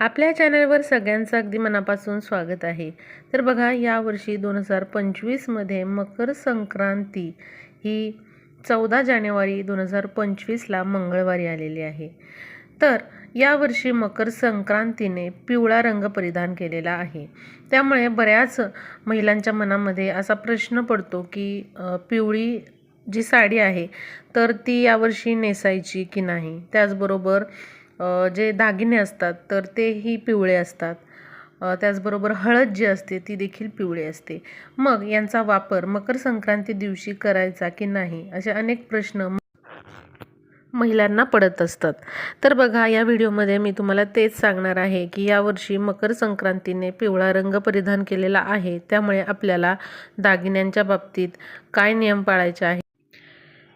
आपल्या चॅनलवर सगळ्यांचं अगदी मनापासून स्वागत आहे. तर बघा यावर्षी दोन हजार पंचवीसमध्ये मकर संक्रांती ही चौदा जानेवारी दोन हजार पंचवीसला मंगळवारी आलेली आहे. तर यावर्षी मकर संक्रांतीने पिवळा रंग परिधान केलेला आहे. त्यामुळे बऱ्याच महिलांच्या मनामध्ये असा प्रश्न पडतो की पिवळी जी साडी आहे तर ती यावर्षी नेसायची की नाही? त्याचबरोबर जे दागिने असतात तर तेही पिवळे असतात. त्याचबरोबर हळद जी असते ती देखील पिवळी असते. मग यांचा वापर मकर संक्रांती दिवशी करायचा की नाही असे अनेक प्रश्न महिलांना पडत असतात. तर बघा या व्हिडिओमध्ये मी तुम्हाला तेच सांगणार आहे की यावर्षी मकर संक्रांतीने पिवळा रंग परिधान केलेला आहे. त्यामुळे आपल्याला दागिन्यांच्या बाबतीत काय नियम पाळायचे आहे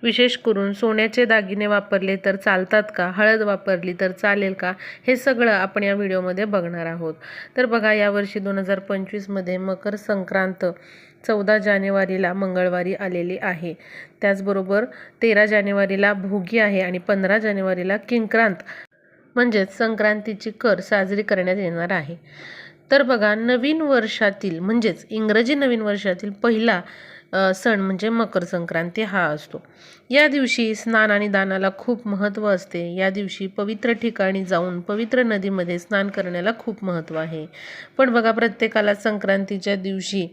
विशेष करून सोन्याचे दागिने वापरले तर चालतात का? हळद वापरली तर चालेल का? हे सगळं आपण या व्हिडिओमध्ये बघणार आहोत. तर बघा यावर्षी दोन हजार पंचवीसमध्ये मकर संक्रांत चौदा जानेवारीला मंगळवारी आलेली आहे. त्याचबरोबर तेरा जानेवारीला भोगी आहे आणि पंधरा जानेवारीला किंक्रांत म्हणजेच संक्रांतीची कर साजरी करण्यात येणार आहे. तर बघा नवीन वर्षातील म्हणजेच इंग्रजी नवीन वर्षातील पहिला सण म्हणजे मकर संक्रांती हा असतो. या दिवशी स्नान आणि दानाला खूप महत्त्व असते. या दिवशी पवित्र ठिकाणी जाऊन पवित्र नदीमध्ये स्नान करण्याला खूप महत्त्व आहे. पण बघा प्रत्येकाला संक्रांतीच्या दिवशी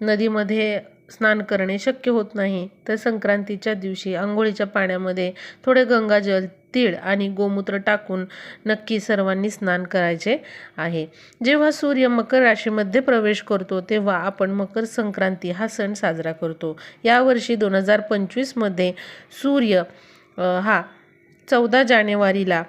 नदीमध्ये स्नान करणे शक्य होत नाही. तर संक्रांतीच्या दिवशी आंघोळीच्या पाण्यामध्ये थोडे गंगाजल तीळ आणि गोमूत्र टाकून नक्की सर्वांनी स्नान करायचे आहे. जेव्हा सूर्य मकर राशीमध्ये प्रवेश करतो तेव्हा आपण मकर संक्रांती हा सण साजरा करतो. यावर्षी दोन हजार पंचवीसमध्ये सूर्य हा चौदा जानेवारीला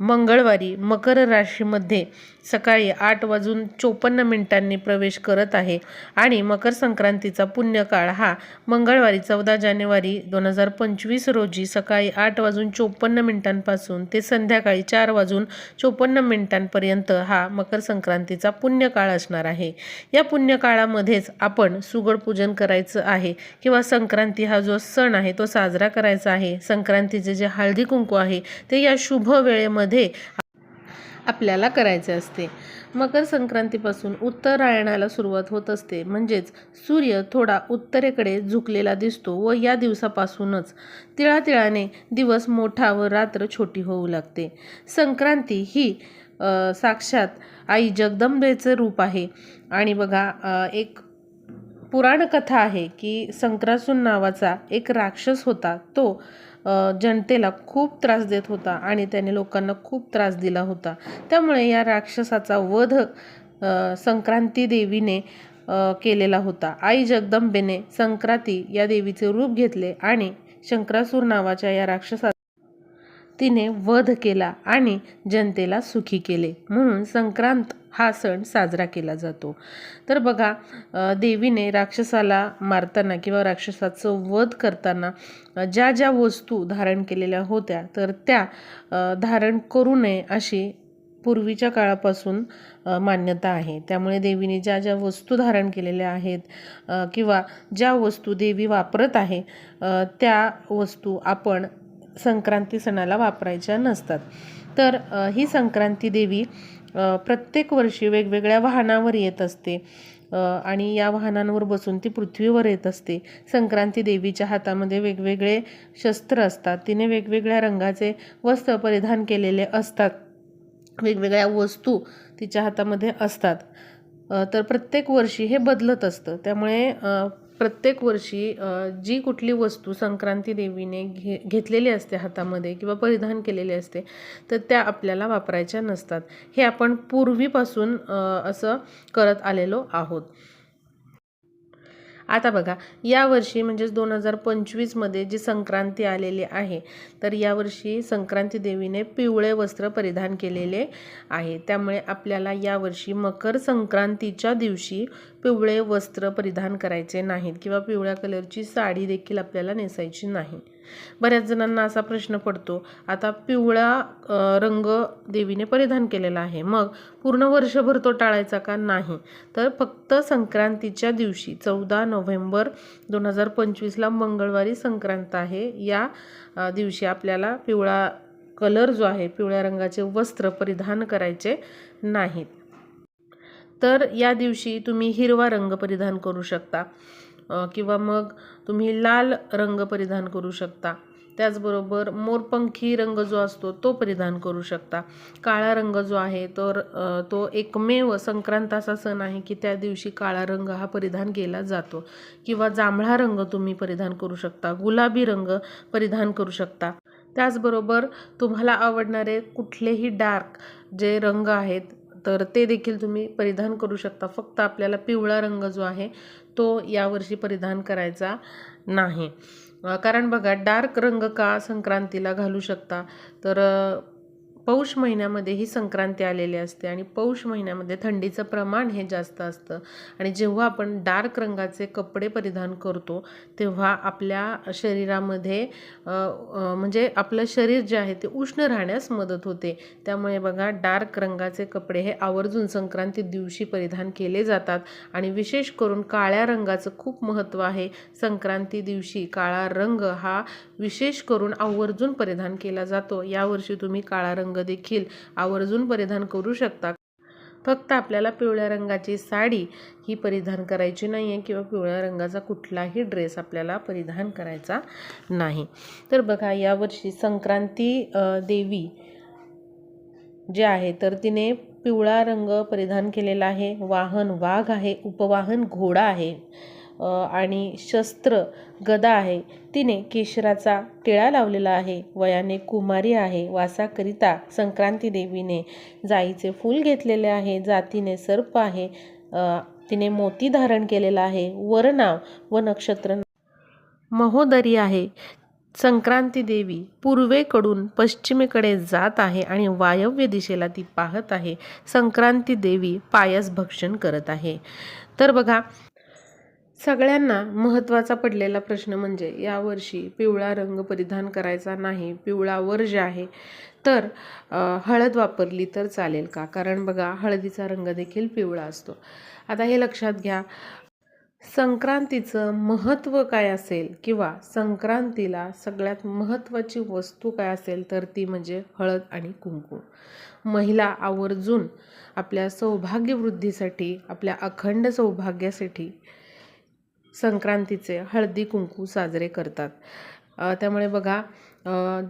मंगळवारी मकर राशीमध्ये सकाळी आठ वाजून चोपन्न मिनिटांनी प्रवेश करत आहे आणि मकर संक्रांतीचा पुण्यकाळ हा मंगळवारी चौदा जानेवारी दोन हजार पंचवीस रोजी सकाळी आठ वाजून चोपन्न मिनिटांपासून ते संध्याकाळी चार वाजून चोपन्न मिनिटांपर्यंत हा मकर संक्रांतीचा पुण्यकाळ असणार आहे. या पुण्यकाळामध्येच आपण सुगड पूजन करायचं आहे किंवा संक्रांती हा जो सण आहे तो साजरा करायचा आहे. संक्रांतीचे जे हळदी कुंकू आहे ते या शुभ वेळेमध्ये आपल्याला करायचे असते. मकर संक्रांतीपासून उत्तरायणाला सुरुवात होत असते. म्हणजेच सूर्य थोडा उत्तरेकडे झुकलेला दिसतो व या दिवसापासूनच तिळातिळाने दिवस मोठा व रात्र छोटी होऊ लागते. संक्रांती ही साक्षात आई जगदंबेचं रूप आहे. आणि बघा एक पुराण कथा आहे की संक्रासून नावाचा एक राक्षस होता. तो जनतेला खूप त्रास देत होता आणि त्याने लोकांना खूप त्रास दिला होता. त्यामुळे या राक्षसाचा वध संक्रांती देवीने केलेला होता. आई जगदंबेने संक्रांती या देवीचे रूप घेतले आणि शंकरासूर नावाच्या या राक्षसा तिने वध केला आणि जनतेला सुखी केले. म्हणून संक्रांत हा सण साजरा केला जातो. तर बघा देवीने राक्षसाला मारताना किंवा राक्षसाचं वध करताना ज्या ज्या वस्तू धारण केलेल्या होत्या तर त्या धारण करू नये अशी पूर्वीच्या काळापासून मान्यता आहे. त्यामुळे देवीने ज्या ज्या वस्तू धारण केलेल्या आहेत किंवा ज्या वस्तू देवी वापरत आहे त्या वस्तू आपण संक्रांती सणाला वापरायच्या नसतात. तर ही संक्रांती देवी प्रत्येक वर्षी वेगवेगळ्या वाहनावर येत असते. आणि या वाहनांवर बसून ती पृथ्वीवर येत असते. संक्रांती देवीच्या हातामध्ये वेगवेगळे शस्त्र असतात. तिने वेगवेगळ्या रंगाचे वस्त्र परिधान केलेले असतात. वेगवेगळ्या वस्तू तिच्या हातामध्ये असतात. तर प्रत्येक वर्षी हे बदलत असतं. त्यामुळे प्रत्येक वर्षी जी कुठली वस्तू संक्रांती देवीने घे घेतलेली असते हातामध्ये किंवा परिधान केलेली असते तर त्या आपल्याला वापरायच्या नसतात. हे आपण पूर्वीपासून असं करत आलेलो आहोत. आता बघा यावर्षी म्हणजेच दोन हजार पंचवीसमध्ये जी संक्रांती आलेली आहे तर यावर्षी संक्रांती देवीने पिवळे वस्त्र परिधान केलेले आहे. त्यामुळे आपल्याला यावर्षी मकर संक्रांतीच्या दिवशी पिवळे वस्त्र परिधान करायचे नाहीत किंवा पिवळ्या कलरची साडी देखील आपल्याला नेसायची नाही. बऱ्याच जणांना असा प्रश्न पडतो आता पिवळा रंग देवीने परिधान केलेला आहे मग पूर्ण वर्षभर तो टाळायचा का? नाही. तर फक्त संक्रांतीच्या दिवशी चौदा नोव्हेंबर दोन हजार पंचवीसला मंगळवारी संक्रांत आहे या दिवशी आपल्याला पिवळा कलर जो आहे पिवळ्या रंगाचे वस्त्र परिधान करायचे नाहीत. तर या दिवशी तुम्ही हिरवा रंग परिधान करू शकता. किंवा मग तुम्ही लाल रंग परिधान करू शकता. त्याचबरोबर मोरपंखी रंग जो असतो तो परिधान करू शकता. काळा रंग जो आहे तर तो एकमेव संक्रांत असा सण आहे की त्या दिवशी काळा रंग हा परिधान केला जातो. किंवा जांभळा रंग तुम्ही परिधान करू शकता. गुलाबी रंग परिधान करू शकता. त्याचबरोबर तुम्हाला आवडणारे कुठलेही डार्क जे रंग आहेत तर ते देखील तुम्ही परिधान करू शकता. फक्त आपल्याला पिवळा रंग जो आहे तो यावर्षी परिधान करायचा नाही. कारण बघा डार्क रंग का संक्रांतीला घालू शकता? तर पौष महिन्यामध्ये ही संक्रांती आलेली असते आणि पौष महिन्यामध्ये थंडीचं प्रमाण हे जास्त असतं. आणि जेव्हा आपण डार्क रंगाचे कपडे परिधान करतो तेव्हा आपल्या शरीरामध्ये म्हणजे आपलं शरीर जे आहे ते उष्ण राहण्यास मदत होते. त्यामुळे बघा डार्क रंगाचे कपडे हे आवर्जून संक्रांती दिवशी परिधान केले जातात. आणि विशेष करून काळ्या रंगाचं खूप महत्त्व आहे. संक्रांती दिवशी काळा रंग हा विशेष करून आवर्जून परिधान केला जातो. यावर्षी तुम्ही काळा रंग रंग देखील आवर्जून परिधान करू शकता. फक्त आपल्याला पिवळ्या रंगाची साडी ही परिधान करायची नाही आहे किंवा पिवळ्या रंगाचा कुठलाही ड्रेस आपल्याला परिधान करायचा नाही. तर बघा यावर्षी संक्रांती देवी जे आहे तर तिने पिवळा रंग परिधान केलेला आहे. वाहन वाघ आहे उपवाहन घोडा आहे. आणि शस्त्र गदा आहे. तिने केशराचा टिळा लावलेला आहे. वयाने कुमारी आहे. वासाकरिता संक्रांती देवीने जाईचे फूल घेतलेले आहे. जातीने सर्प आहे. तिने मोती धारण केलेला आहे. वरनाव व नक्षत्र महोदरी आहे. संक्रांती देवी पूर्वेकडून पश्चिमेकडे जात आहे आणि वायव्य दिशेला ती पाहत आहे. संक्रांती देवी पायस भक्षण करत आहे. तर बघा सगळ्यांना महत्त्वाचा पडलेला प्रश्न म्हणजे यावर्षी पिवळा रंग परिधान करायचा नाही पिवळा वर्ज आहे. तर हळद वापरली तर चालेल का? कारण बघा हळदीचा रंग देखील पिवळा असतो. आता हे लक्षात घ्या. संक्रांतीचं महत्त्व काय असेल किंवा संक्रांतीला सगळ्यात महत्त्वाची वस्तू काय असेल तर ती म्हणजे हळद आणि कुंकू. महिला आवर्जून आपल्या सौभाग्यवृद्धीसाठी आपल्या अखंड सौभाग्यासाठी संक्रांतीचे हळदी कुंकू साजरे करतात. त्यामुळे बघा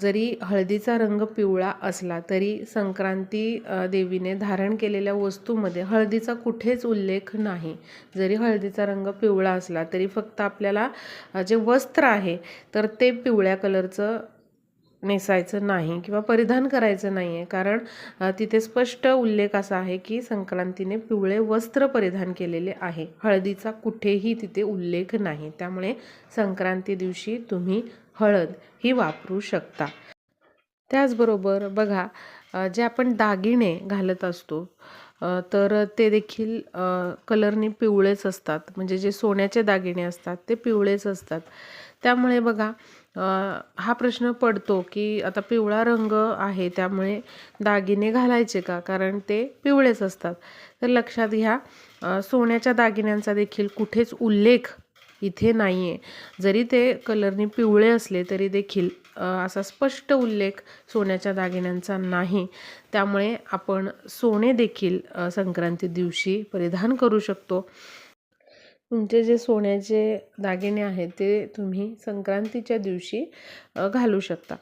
जरी हळदीचा रंग पिवळा असला तरी संक्रांती देवीने धारण केलेल्या वस्तूमध्ये हळदीचा कुठेच उल्लेख नाही. जरी हळदीचा रंग पिवळा असला तरी फक्त आपल्याला जे वस्त्र आहे तर ते पिवळ्या कलरचं नेसायचं नाही किंवा परिधान करायचं नाही आहे कारण तिथे स्पष्ट उल्लेख असा आहे की संक्रांतीने पिवळे वस्त्र परिधान केलेले आहे. हळदीचा कुठेही तिथे उल्लेख नाही. त्यामुळे संक्रांती दिवशी तुम्ही हळद ही वापरू शकता. त्याचबरोबर बघा जे आपण दागिने घालत असतो तर ते देखील कलरने पिवळेच असतात. म्हणजे जे सोन्याचे दागिने असतात ते पिवळेच असतात. त्यामुळे बघा हा प्रश्न पडतो की आता पिवळा रंग आहे त्यामुळे दागिने घालायचे का? कारण ते पिवळेच असतात. तर लक्षात घ्या सोन्याच्या दागिन्यांचा देखील कुठेच उल्लेख इथे नाही आहे जरी ते कलरने पिवळे असले तरी देखील असा स्पष्ट उल्लेख सोन्याच्या दागिन्यांचा नाही. त्यामुळे आपण सोने देखील संक्रांती दिवशी परिधान करू शकतो. तुमचे जे सोन्याचे दागिने आहेत ते तुम्ही संक्रांतीच्या दिवशी घालू शकता.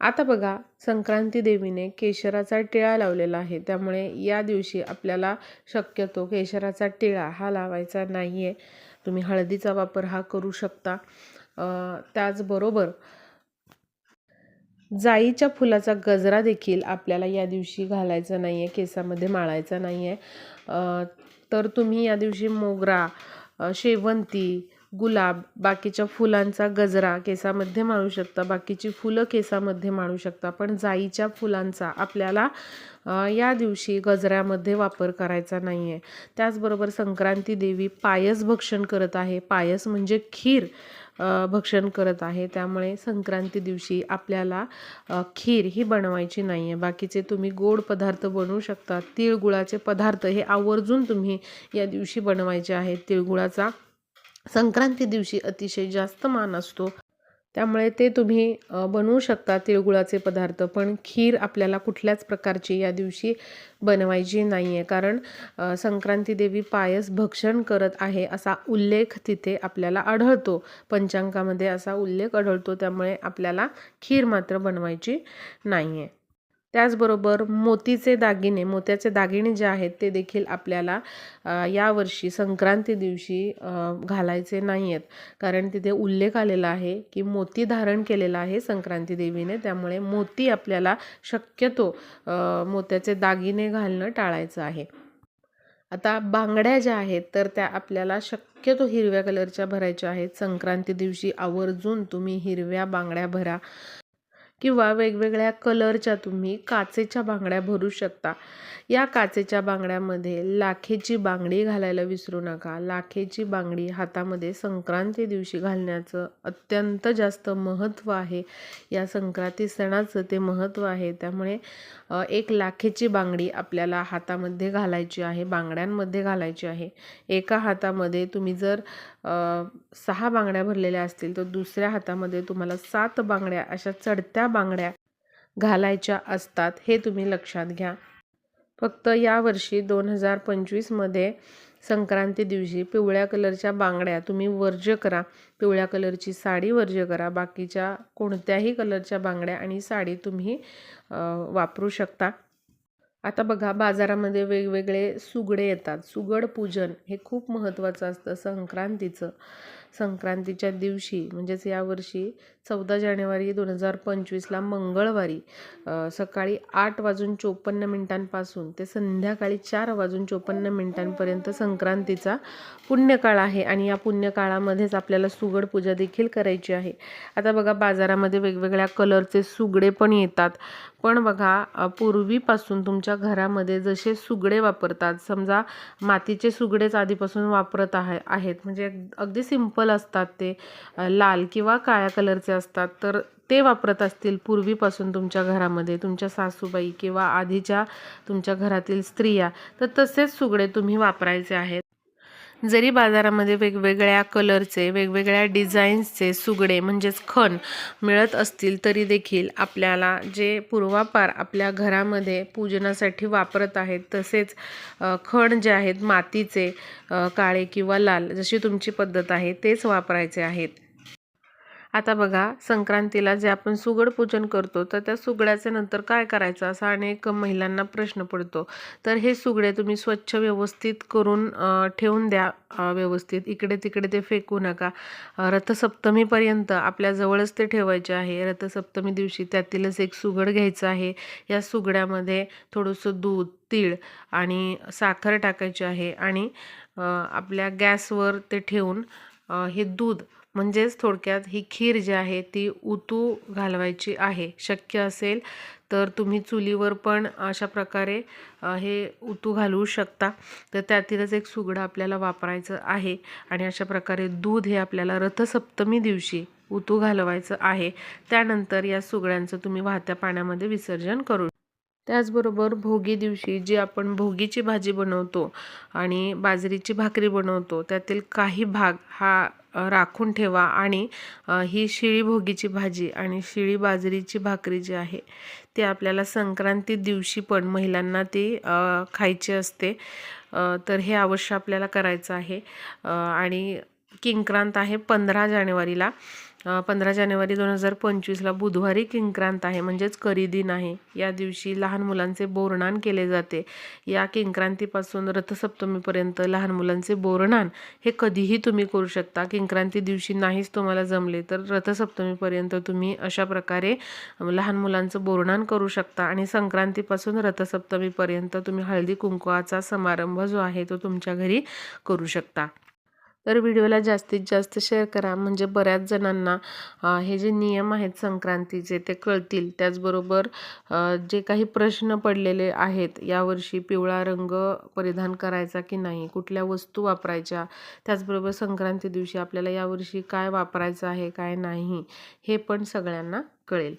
आता बघा संक्रांती देवीने केशराचा टिळा लावलेला आहे. त्यामुळे या दिवशी आपल्याला शक्यतो केशराचा टिळा हा लावायचा नाही आहे तुम्ही हळदीचा वापर हा करू शकता. त्याचबरोबर जाईच्या फुलाचा गजरा देखील आपल्याला या दिवशी घालायचा नाही आहे केसामध्ये माळायचा नाही आहे तर तुम्ही या दिवशी मोगरा शेवंती गुलाब बाकीच्या फुलांचा गजरा केसामध्ये माळू शकता बाकीची फुलं केसामध्ये माळू शकता. पण जाईच्या फुलांचा आपल्याला या दिवशी गजऱ्यामध्ये वापर करायचा नाही आहे त्याचबरोबर संक्रांती देवी पायस भक्षण करत आहे. पायस म्हणजे खीर भक्षण करत आहे. त्यामुळे संक्रांती दिवशी आपल्याला खीर ही बनवायची नाही आहे बाकीचे तुम्ही गोड पदार्थ बनवू शकता. तिळगुळाचे पदार्थ हे आवर्जून तुम्ही या दिवशी बनवायचे आहेत. तिळगुळाचा संक्रांती दिवशी अतिशय जास्त मान असतो. त्यामुळे ते तुम्ही बनवू शकता तिळगुळाचे पदार्थ पण खीर आपल्याला कुठल्याच प्रकारची या दिवशी बनवायची नाही आहे कारण संक्रांती देवी पायस भक्षण करत आहे असा उल्लेख तिथे आपल्याला आढळतो. पंचांगामध्ये असा उल्लेख आढळतो त्यामुळे आपल्याला खीर मात्र बनवायची नाही आहे त्याचबरोबर मोतीचे दागिने मोत्याचे दागिने जे आहेत ते देखील आपल्याला यावर्षी संक्रांती दिवशी घालायचे नाही आहेत कारण तिथे उल्लेख आलेला आहे की मोती धारण केलेला आहे संक्रांती देवीने. त्यामुळे मोती आपल्याला शक्यतो मोत्याचे दागिने घालणं टाळायचं आहे. आता बांगड्या ज्या आहेत तर त्या आपल्याला शक्यतो हिरव्या कलरच्या भरायच्या आहेत. संक्रांती दिवशी आवर्जून तुम्ही हिरव्या बांगड्या भरा. किंवा वेगवेगळ्या कलरच्या तुम्ही काचेच्या बांगड्या भरू शकता. या काचेच्या बांगड्यामध्ये लाखेची बांगडी घालायला विसरू नका. लाखेची बांगडी हातामध्ये संक्रांती दिवशी घालण्याचं अत्यंत जास्त महत्त्व आहे. या संक्रांती सणाचं ते महत्त्व आहे. त्यामुळे एक लाखेची बांगडी आपल्याला हातामध्ये घालायची आहे बांगड्यांमध्ये घालायची आहे. एका हातामध्ये तुम्ही जर सहा बांगड्या भरलेल्या असतील तर दुसऱ्या हातामध्ये तुम्हाला सात बांगड्या अशा चढत्या बांगड्या घालायच्या असतात. हे तुम्ही लक्षात घ्या. फक्त यावर्षी दोन हजार पंचवीसमध्ये संक्रांती दिवशी पिवळ्या कलरच्या बांगड्या तुम्ही वर्ज करा. पिवळ्या कलरची साडी वर्ज करा. बाकीच्या कोणत्याही कलरच्या बांगड्या आणि साडी तुम्ही वापरू शकता. आता बघा बाजारामध्ये वेगवेगळे सुगडे येतात. सुगड पूजन हे खूप महत्त्वाचं असतं संक्रांतीचं. संक्रांतीच्या दिवशी म्हणजेच यावर्षी चौदा जानेवारी दोन हजार पंचवीसला मंगळवारी सकाळी आठ वाजून चोपन्न मिनिटांपासून ते संध्याकाळी चार वाजून चोपन्न मिनिटांपर्यंत संक्रांतीचा पुण्यकाळ आहे आणि या पुण्यकाळामध्येच आपल्याला सुगड पूजा देखील करायची आहे. आता बघा बाजारामध्ये वेगवेगळ्या कलरचे सुगडे पण येतात. पण बघा पूर्वीपासून तुमच्या घरामध्ये जसे सुगडे वापरतात समजा मातीचे सुगडेच आधीपासून वापरत आहे आहेत. म्हणजे अगदी सिंपल असतात ते लाल किंवा काळ्या कलरचे असतात. तर ते वापरत असतील पूर्वीपासून तुमच्या घरामध्ये तुमच्या सासूबाई किंवा आधीच्या तुमच्या घरातील स्त्रिया तर तसेच सुगडे तुम्ही वापरायचे आहेत. जरी बाजारामध्ये वेगवेगळ्या कलरचे वेगवेगळ्या डिझाईन्सचे सुगडे म्हणजेच खण मिळत असतील तरी देखील आपल्याला जे पूर्वापार आपल्या घरामध्ये पूजनासाठी वापरत आहेत तसेच खण जे आहेत मातीचे काळे किंवा लाल जशी तुमची पद्धत आहे तेच वापरायचे आहेत. आता बघा संक्रांतीला जे आपण सुगड पूजन करतो तर त्या सुगड्याचे नंतर काय करायचं? असा अनेक महिलांना प्रश्न पडतो. तर हे सुगडे तुम्ही स्वच्छ व्यवस्थित करून ठेवून द्या व्यवस्थित. इकडे तिकडे ते फेकू नका. रथसप्तमीपर्यंत आपल्या जवळच ते ठेवायचे आहे. रथसप्तमी दिवशी त्यातीलच एक सुगड घ्यायचं आहे. या सुगड्यामध्ये थोडंसं दूध तीळ आणि साखर टाकायची आहे आणि आपल्या गॅसवर ते ठेवून हे दूध म्हणजेच थोडक्यात ही खीर जी आहे ती उतू घालवायची आहे. शक्य असेल तर तुम्ही चुलीवर पण अशा प्रकारे हे उतू घालवू शकता. तर त्यातीलच एक सुगडं आपल्याला वापरायचं आहे आणि अशा प्रकारे दूध हे आपल्याला रथसप्तमी दिवशी उतू घालवायचं आहे. त्यानंतर या सुगड्यांचं तुम्ही वाहत्या पाण्यामध्ये विसर्जन करू. त्याचबरोबर भोगी दिवशी जी आपण भोगीची भाजी बनवतो आणि बाजरीची भाकरी बनवतो त्यातील काही भाग हा राखून ठेवा आणि ही शिळी भोगीची भाजी आणि शिळी बाजरीची भाकरी जी आहे ती आपल्याला संक्रांती दिवशी पण महिलांना ती खायची असते. तर हे अवश्य आपल्याला करायचं आहे. आणि किंक्रांत आहे पंधरा जानेवारीला. पंधरा जानेवारी दोन हजार पंचवीसला बुधवारी किंक्रांत आहे म्हणजेच करी दिन आहे. या दिवशी लहान मुलांचे बोरणान केले जाते. या किंक्रांतीपासून रथसप्तमीपर्यंत लहान मुलांचे बोरणान हे कधीही तुम्ही करू शकता. किंक्रांती दिवशी नाहीच तुम्हाला जमले तर रथसप्तमीपर्यंत तुम्ही अशा प्रकारे लहान मुलांचं बोरणान करू शकता आणि संक्रांतीपासून रथसप्तमीपर्यंत तुम्ही हळदी कुंकवाचा समारंभ जो आहे तो तुमच्या घरी करू शकता. तर व्हिडिओला जास्तीत जास्त शेअर करा. म्हणजे बऱ्याच जणांना हे जे नियम आहेत संक्रांतीचे ते कळतील. त्याचबरोबर जे काही प्रश्न पडलेले आहेत यावर्षी पिवळा रंग परिधान करायचा की नाही कुठल्या वस्तू वापरायच्या त्याचबरोबर संक्रांती दिवशी आपल्याला यावर्षी काय वापरायचं आहे काय नाही हे पण सगळ्यांना कळेल.